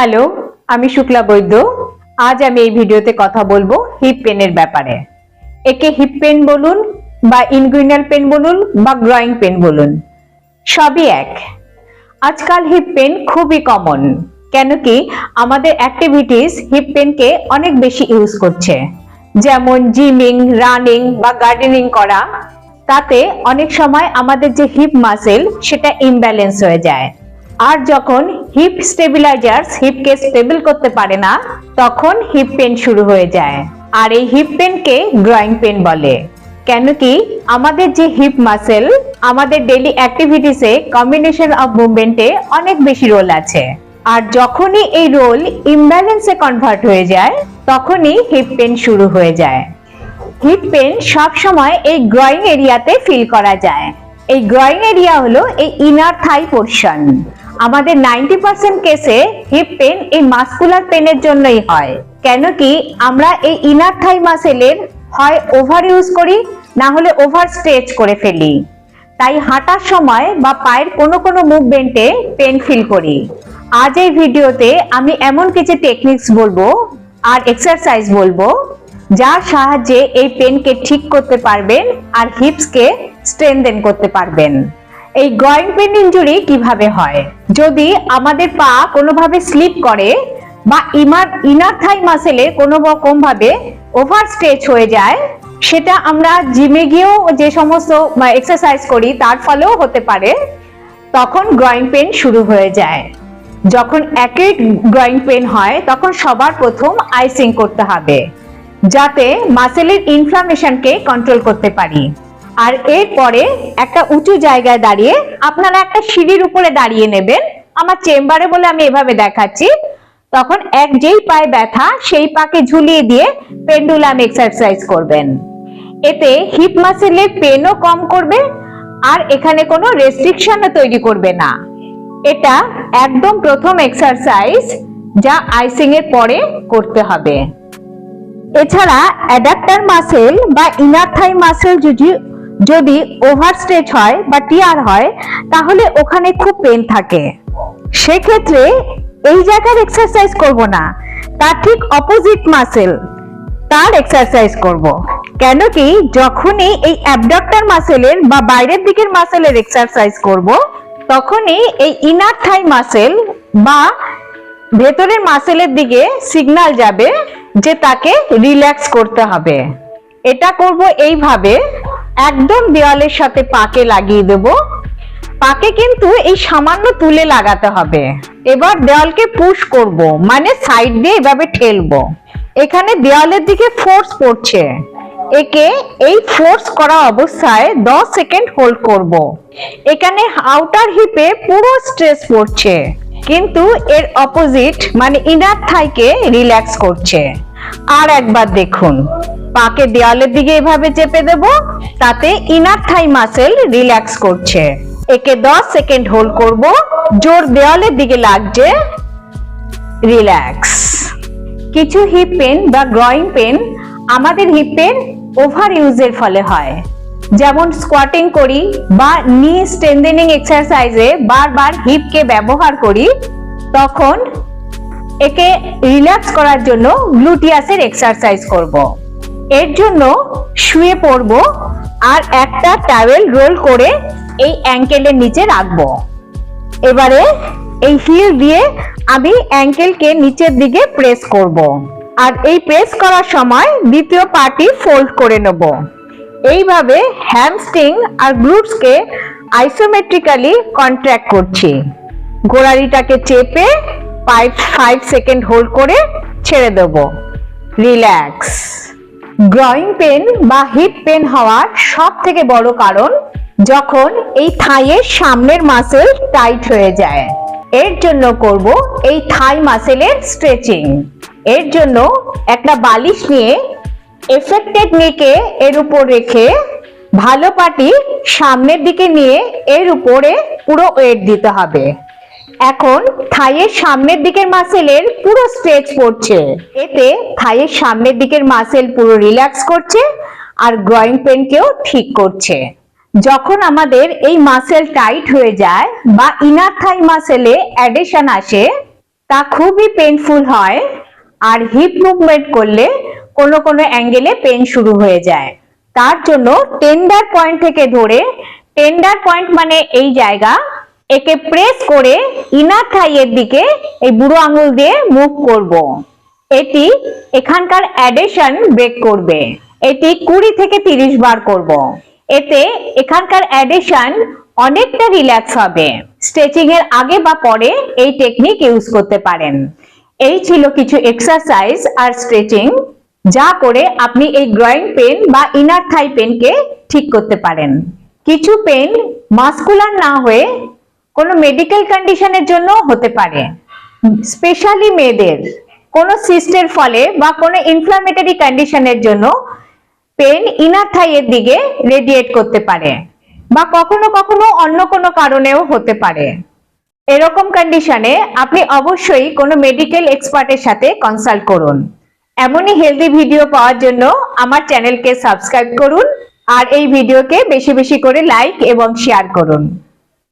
Hello আমি শুক্লা বৈদ্য। আজ আমি এই ভিডিওতে কথা বলব হিপ পেনের ব্যাপারে। একে হিপ পেন বলুন বা ইনগুইনাল পেন বলুন বা গ্রয়িং পেন বলুন। সবই এক। আজকাল হিপ পেন খুবই কমন কেন কি আমাদের অ্যাক্টিভিটিস হিপ পেনকে অনেক বেশি ইউজ করছে। যেমন জিমিং রানিং বা গার্ডেনিং করা, তাতে অনেক সময় আমাদের যে হিপ মাসেল সেটা ইমব্যালেন্স হয়ে যায়। আর যখন হিপ স্টেবিলাইজার্স হিপকে স্টেবল করতে পারে না, তখন হিপ পেন শুরু হয়ে যায়। আর এই হিপ পেনকে গ্রয়িং পেন বলে। কেন কি আমাদের যে হিপ মাসেল আমাদের ডেইলি অ্যাক্টিভিটিসে কম্বিনেশন অফ মুভমেন্টে অনেক বেশি রোল আছে। আর যখনই এই রোল ইমব্যালেন্সে কনভার্ট হয়ে যায়, তখনই হিপ পেন শুরু হয়ে যায়। হিপ পেন সব সময় এই গ্রয়িং এরিয়াতে ফিল করা যায়। এই গ্রয়িং এরিয়া হলো এই ইনার থাই পোর্শন আমাদের নাইনটি পার্সেন্ট কেসে হিপ পেন এই মাস্কুলার পেনের জন্যই হয়। কেন কি আমরা এই ইনার থাই মাসেলের হয় ওভার ইউজ করি, না হলে ওভার স্ট্রেচ করে ফেলি। তাই হাঁটার সময় বা পায়ের কোনো কোনো মুভমেন্টে পেন ফিল করি। আজ এই ভিডিওতে আমি এমন কিছু টেকনিক্স বলব আর এক্সারসাইজ বলব যার সাহায্যে এই পেনকে ঠিক করতে পারবেন আর হিপসকে স্ট্রেনদেন করতে পারবেন। এই গ্রয়িং পেন ইঞ্জুরি কীভাবে হয়? যদি আমাদের পা কোনোভাবে স্লিপ করে বা ইমার ইনার থাই মাসেলে কোনো রকম ভাবে ওভার স্ট্রেচ হয়ে যায়, সেটা আমরা জিমে গিয়েও যে সমস্ত এক্সারসাইজ করি, তার ফলেও হতে পারে, তখন গ্রয়িং পেন শুরু হয়ে যায়। যখন অ্যাকিউট গ্রয়িং পেন হয়, তখন সবার প্রথম আইসিং করতে হবে, যাতে মাসেলের ইনফ্লামেশনকে কন্ট্রোল করতে পারি। আর এরপরে একটা উঁচু জায়গায় দাঁড়িয়ে আপনারা একটা সিঁড়ির উপরে দাঁড়িয়ে নেবেন। আমার চেম্বারে বলে আমি এভাবে দেখাচ্ছি। তখন এক যেই পায়ে ব্যথা, সেই পাকে ঝুলিয়ে দিয়ে পেন্ডুলাম এক্সারসাইজ করবেন। এতে হিপ মাসেলের পেনও কম করবে আর এখানে কোনো রেস্ট্রিকশনও তৈরি করবে না। এটা একদম প্রথম এক্সারসাইজ যা আইসিং এর পরে করতে হবে। এছাড়া অ্যাডাপ্টার মাসেল বা ইনার থাই মাসেল যদি যদি ওভার স্ট্রেচ হয় বা টিয়ার হয়, তাহলে ওখানে খুব পেন থাকে। সেক্ষেত্রে এই জায়গার এক্সারসাইজ করব না। তার ঠিক অপোজিট মাসেল তার এক্সারসাইজ করব। কেন কি, যখনই এই অ্যাবডক্টর মাসেলের বা বাইরের দিকের মাসেলের এক্সারসাইজ করব, তখনই এই ইনার থাই মাসেল বা ভেতরের মাসেলের দিকে সিগন্যাল যাবে যে তাকে রিল্যাক্স করতে হবে। এটা করব এইভাবে। একদম দেওয়ালের সাথে পাকে লাগিয়ে দেব। পাকে কিন্তু এই সামান্য তুলে লাগাতে হবে। এবার দেওয়ালকে পুশ করব মানে সাইড দিয়ে এভাবে ঠেলবো। এখানে দেওয়ালের দিকে ফোর্স পড়ছে। একে এই ফোর্স করা অবস্থায় 10 সেকেন্ড হোল্ড করব। এখানে আউটার হিপে পুরো স্ট্রেস পড়ছে। কিন্তু এর অপোজিট মানে ইনার থাইকে রিল্যাক্স করছে। আর একবার দেখুন। পাকে দেওয়ালের দিকে এভাবে চেপে দেব, তাতে ইনার থাই মাসেল রিল্যাক্স করছে। একে 10 সেকেন্ড হোল্ড করব, জোর দেওয়ালের দিকে লাগছে রিল্যাক্স কিছু হিপ পেন বা গ্রয়িং পেন আমাদের হিপের ওভার ইউজের ফলে হয়। যেমন স্কোয়াটিং করি বা নি স্ট্রেন্থেনিং এক্সারসাইজে বারবার হিপকে ব্যবহার করি, তখন একে রিল্যাক্স করার জন্য গ্লুটিয়াসের এক্সারসাইজ করব। এর জন্য শুয়ে পড়ব আর একটা টাওয়েল রোল করে এই অ্যাঙ্কেলের নিচে রাখব। এবারে এই হিল দিয়ে আমি অ্যাঙ্কেলকে নিচের দিকে প্রেস করব। আর এই প্রেস করার সময় দ্বিতীয় পাটি ফোল্ড করে নেব। এইভাবে হ্যামস্ট্রিং আর গ্লুটসকে আইসোমেট্রিক্যালি কন্ট্র্যাক্ট করছি। গোড়ালিটাকে চেপে ফাইভ ফাইভ সেকেন্ড হোল্ড করে ছেড়ে দেব। রিল্যাক্স গ্রয়িং পেন বা হিপ পেন হওয়ার সব থেকে বড় কারণ যখন এই থাইয়ের সামনের মাসেল টাইট হয়ে যায়। এর জন্য করব এই থাই মাসেলের স্ট্রেচিং এর জন্য একটা বালিশ নিয়ে এফেক্টেড নেকে এর উপর রেখে ভালো পাটি সামনের দিকে নিয়ে এর উপরে পুরো ওয়েট দিতে হবে। এখন থাইয়ের সামনের দিকের মাসেলের পুরো স্ট্রেচ পড়ছে। এতে থাইয়ের সামনের দিকের মাসেল পুরো রিল্যাক্স করছে আর গ্রয়িং পেনকেও ঠিক করছে। যখন আমাদের এই মাসেল টাইট হয়ে যায় বা ইনার থাই মাসেলে অ্যাডেশন আসে, তা খুবই পেনফুল হয় আর হিপ মুভমেন্ট করলে কোনো কোনো অ্যাঙ্গেলে পেন শুরু হয়ে যায়। তার জন্য টেন্ডার পয়েন্ট থেকে ধরে, টেন্ডার পয়েন্ট মানে এই জায়গা একে প্রেস করে ইনার থাইয়ের দিকে এই বুড়ো আঙুল দিয়ে মুভ করব। এটি এখানকার অ্যাডেশন ব্রেক করবে এটি কুড়ি থেকে তিরিশ বার করব। এতে এখানকার অ্যাডেশন অনেকটা রিল্যাক্স হবে স্ট্রেচিং এর আগে বা পরে এই টেকনিক ইউজ করতে পারেন এই ছিল কিছু এক্সারসাইজ আর স্ট্রেচিং যা করে আপনি এই গ্রয়িং পেন বা ইনার থাই পেনকে ঠিক করতে পারেন কিছু পেন মাস্কুলার না হয়ে কোনো মেডিকেল কন্ডিশনের জন্য হতে পারে। স্পেশালি মেয়েদের কোনো সিস্টের ফলে বা কোনো ইনফ্লামেটরি কন্ডিশনের জন্য পেন ইনার থাইয়ের দিকে রেডিয়েট করতে পারে বা কখনো কখনো অন্য কোনো কারণেও হতে পারে। এরকম কন্ডিশনে আপনি অবশ্যই কোনো মেডিকেল এক্সপার্টের সাথে কনসাল্ট করুন। এমনই হেলদি ভিডিও পাওয়ার জন্য আমার চ্যানেলকে সাবস্ক্রাইব করুন আর এই ভিডিওকে বেশি বেশি করে লাইক এবং শেয়ার করুন।